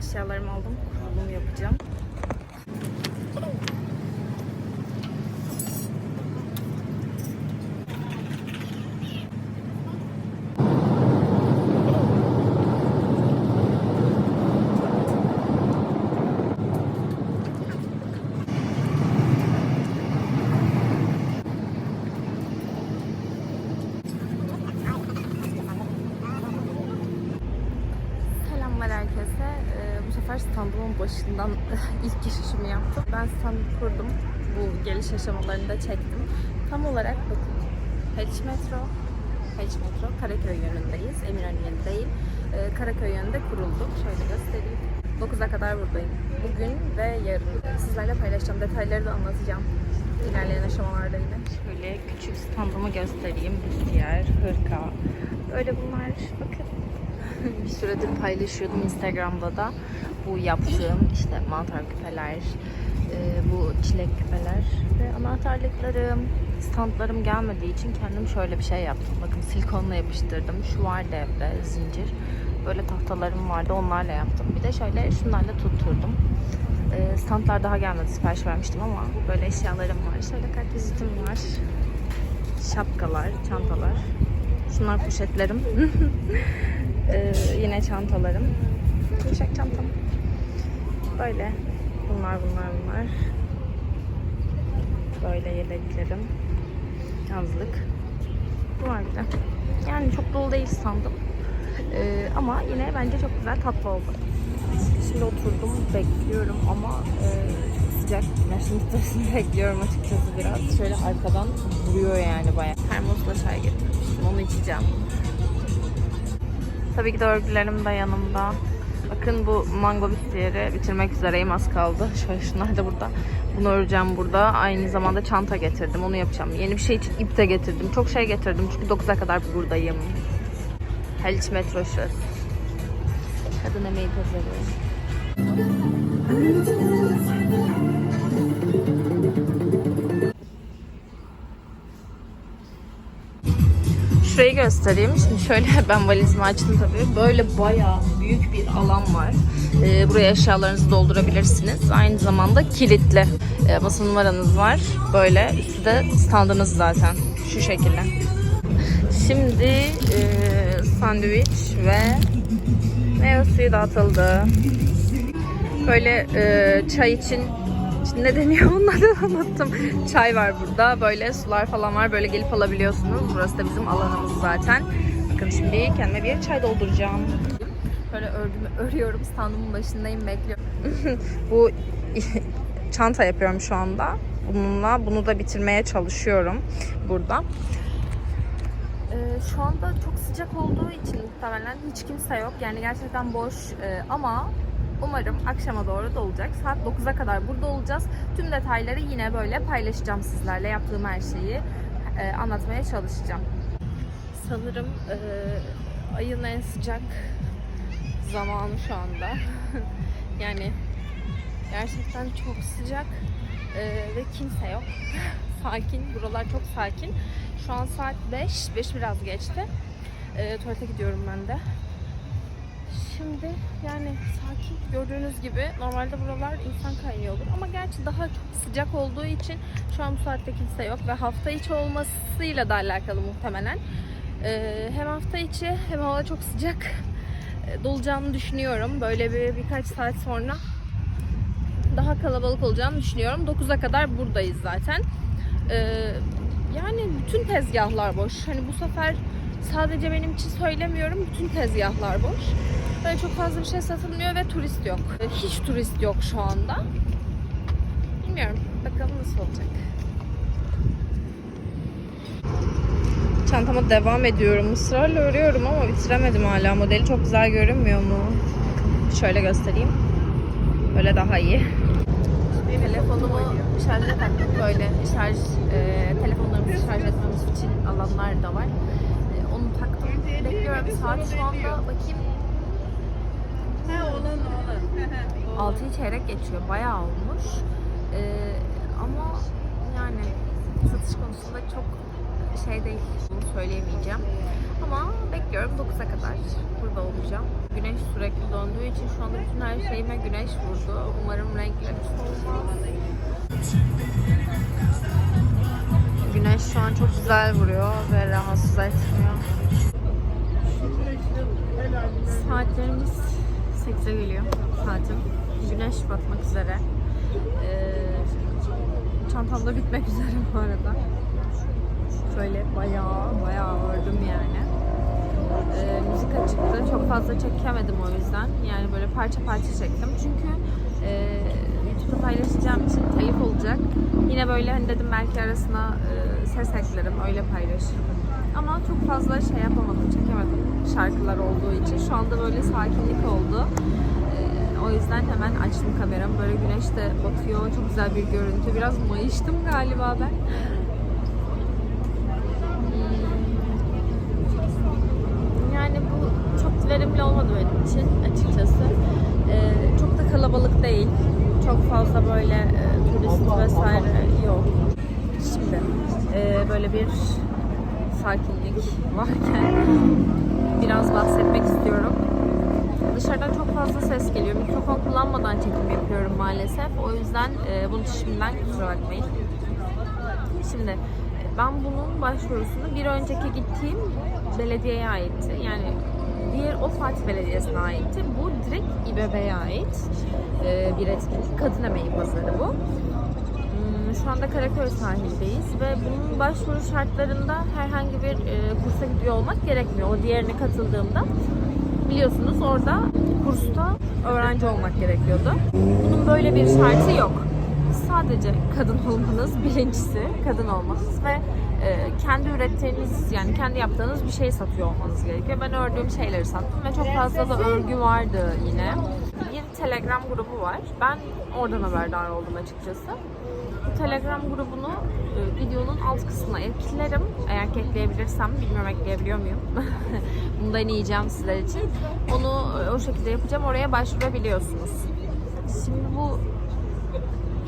eşyalarımı aldım. Kurulumu yapacağım. Selamlar herkese. Ee, bu sefer standımın başından ilk girişimi yaptım. Ben standı kurdum. Bu geliş aşamalarını da çektim. Tam olarak bakın. Haliç Metro, Haliç Metro Karaköy yönündeyiz. Eminönü değil. Ee, Karaköy yönünde kurulduk. Şöyle göstereyim. 9'a kadar buradayım. Bugün ve yarın sizlerle paylaşacağım. Detayları da anlatacağım. İlerleyen aşamalarda yine. Şöyle küçük standımı göstereyim. Büstiyer, hırka. Böyle bunlar. Bakın bir süredir paylaşıyordum Instagram'da da bu yaptığım işte mantar küpeler, e, bu çilek küpeler ve anahtarlıklarım, standlarım gelmediği için kendim şöyle bir şey yaptım. Bakın silikonla yapıştırdım. Şu vardı evde zincir. Böyle tahtalarım vardı onlarla yaptım. Bir de şöyle şunlarla tutturdum. E, standlar daha gelmedi sipariş vermiştim ama böyle eşyalarım var. Şöyle kartvizitim var. Şapkalar, çantalar. Şunlar poşetlerim. Ee, yine çantalarım. Kuşak çantam. Böyle. Bunlar bunlar bunlar. Böyle yeleklerim. Yazlık. Bu var bir de. Yani çok dolu değil sandım. Ee, ama yine bence çok güzel tatlı oldu. Şimdi oturdum bekliyorum ama e, çok sıcak. Güneşin stresini bekliyorum açıkçası biraz. Şöyle arkadan vuruyor yani bayağı. Termosla çay getirmiştim. Onu içeceğim. Tabii ki de örgülerim de yanımda. Bakın bu mango bistiyeri bitirmek üzereyim az kaldı. Şöyle şunlar da burada. Bunu öreceğim burada. Aynı zamanda çanta getirdim. Onu yapacağım. Yeni bir şey için ip de getirdim. Çok şey getirdim çünkü 9'a kadar buradayım. Haliç metro şurası. Kadın emeği pazarı. Şurayı göstereyim. Şimdi şöyle ben valizimi açtım tabii. Böyle bayağı büyük bir alan var. Ee, buraya eşyalarınızı doldurabilirsiniz. Aynı zamanda kilitli. Ee, masa numaranız var. Böyle üstü de standınız zaten. Şu şekilde. Şimdi e, sandviç ve meyve suyu dağıtıldı. Böyle e, çay için ne deniyor onları unuttum. Çay var burada. Böyle sular falan var. Böyle gelip alabiliyorsunuz. Burası da bizim alanımız zaten. Bakın şimdi kendime bir çay dolduracağım. Böyle örgümü örüyorum. Standımın başındayım bekliyorum. Bu çanta yapıyorum şu anda. Bununla bunu da bitirmeye çalışıyorum burada. Ee, şu anda çok sıcak olduğu için muhtemelen hiç kimse yok. Yani gerçekten boş Ee, ama umarım akşama doğru da olacak. Saat 9'a kadar burada olacağız. Tüm detayları yine böyle paylaşacağım sizlerle. Yaptığım her şeyi e, anlatmaya çalışacağım. Sanırım e, ayın en sıcak zamanı şu anda. yani gerçekten çok sıcak e, ve kimse yok. sakin. Buralar çok sakin. Şu an saat 5. 5 biraz geçti. E, tuvalete gidiyorum ben de. Şimdi yani sakin gördüğünüz gibi normalde buralar insan kaynıyor olur ama gerçi daha çok sıcak olduğu için şu an bu saatte kimse yok ve hafta içi olmasıyla da alakalı muhtemelen. Ee, hem hafta içi hem hava çok sıcak e, dolacağını düşünüyorum. Böyle bir birkaç saat sonra daha kalabalık olacağını düşünüyorum. 9'a kadar buradayız zaten. Ee, yani bütün tezgahlar boş. Hani bu sefer sadece benim için söylemiyorum. Bütün tezgahlar boş. Böyle çok fazla bir şey satılmıyor ve turist yok. Hiç turist yok şu anda. Bilmiyorum. Bakalım nasıl olacak. Çantama devam ediyorum. Israrla örüyorum ama bitiremedim hala. Modeli çok güzel görünmüyor mu? Şöyle göstereyim. Böyle daha iyi. Telefonumu şarja taktım. Böyle şarj, e, telefonlarımızı şarj etmemiz için alanlar da var. Bekliyorum. Saat şu anda bakayım He olan olan. 6'yı çeyrek geçiyor. Bayağı olmuş. Ee, ama yani satış konusunda çok şey değil. Bunu söyleyemeyeceğim. Ama bekliyorum 9'a kadar burada olacağım. Güneş sürekli döndüğü için şu anda bütün her şeyime güneş vurdu. Umarım renkleri solmaz. Güneş şu an çok güzel vuruyor ve rahatsız etmiyor. Saatlerimiz 8'e geliyor saatim. Güneş batmak üzere. Ee, çantam da bitmek üzere bu arada. Şöyle bayağı bayağı ördüm yani. Ee, müzik açıktı. Çok fazla çekemedim o yüzden. Yani böyle parça parça çektim. Çünkü e, YouTube'da paylaşacağım için telif olacak. Yine böyle hani dedim belki arasına e, ses eklerim. Öyle paylaşırım. Ama çok fazla şey yapamadım, çekemedim şarkılar olduğu için. Şu anda böyle sakinlik oldu. Ee, o yüzden hemen açtım kameramı. Böyle güneş de batıyor. Çok güzel bir görüntü. Biraz mayıştım galiba ben. Hmm. Yani bu çok verimli olmadı benim için açıkçası. Ee, çok da kalabalık değil. Çok fazla böyle e, turist vesaire yok. Şimdi e, böyle bir sakinlik varken biraz bahsetmek istiyorum. Dışarıdan çok fazla ses geliyor. Mikrofon kullanmadan çekim yapıyorum maalesef. O yüzden e, için şimdiden kusura bakmayın. Şimdi ben bunun başvurusunu bir önceki gittiğim belediyeye aitti. Yani diğer o Fatih Belediyesi'ne aitti. Bu direkt İBB'ye ait e, bir etkinlik. Kadın Emeği Pazarı bu. Şu anda Karaköy sahildeyiz ve bunun başvuru şartlarında herhangi bir e, kursa gidiyor olmak gerekmiyor. O diğerine katıldığımda biliyorsunuz orada kursta öğrenci olmak gerekiyordu. Bunun böyle bir şartı yok. Sadece kadın olmanız birincisi, kadın olmanız ve e, kendi ürettiğiniz yani kendi yaptığınız bir şey satıyor olmanız gerekiyor. Ben ördüğüm şeyleri sattım ve çok fazla da örgü vardı yine. Telegram grubu var. Ben oradan haberdar oldum açıkçası. Bu Telegram grubunu e, videonun alt kısmına eklerim. Eğer ekleyebilirsem, bilmiyorum ekleyebiliyor muyum? Bunu deneyeceğim sizler için. Onu e, o şekilde yapacağım. Oraya başvurabiliyorsunuz. Şimdi bu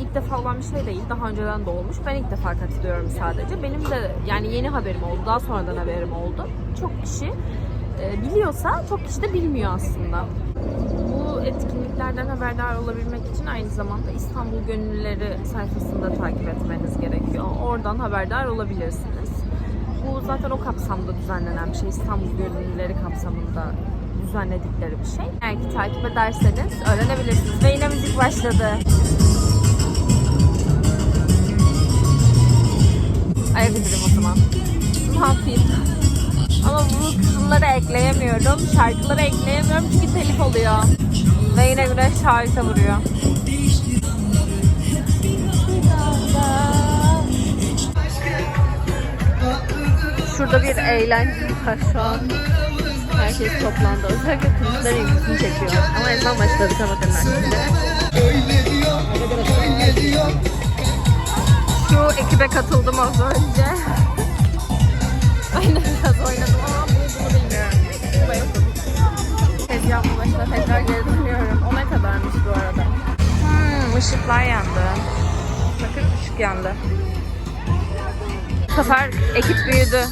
ilk defa olan bir şey değil. Daha önceden de olmuş. Ben ilk defa katılıyorum sadece. Benim de yani yeni haberim oldu. Daha sonradan haberim oldu. Çok kişi e, biliyorsa çok kişi de bilmiyor aslında. Etkinliklerden haberdar olabilmek için aynı zamanda İstanbul Gönüllüleri sayfasında takip etmeniz gerekiyor. Oradan haberdar olabilirsiniz. Bu zaten o kapsamda düzenlenen bir şey. İstanbul Gönüllüleri kapsamında düzenledikleri bir şey. Eğer ki takip ederseniz öğrenebilirsiniz. Ve yine müzik başladı. Ayak uydurayım o zaman. Ne yapayım? Ama bu kısımları ekleyemiyorum. Şarkıları ekleyemiyorum çünkü telif oluyor. Ve yine güneş harika vuruyor. Şurada bir eğlence var şu an. Herkes toplandı. Özellikle turistler ilgisini çekiyor. Ama ezan başladı kapatırlar şimdi. Şu ekibe katıldım az önce. Aynen biraz oynadım ışıklar yandı. Bakın ışık yandı. Bu sefer ekip büyüdü.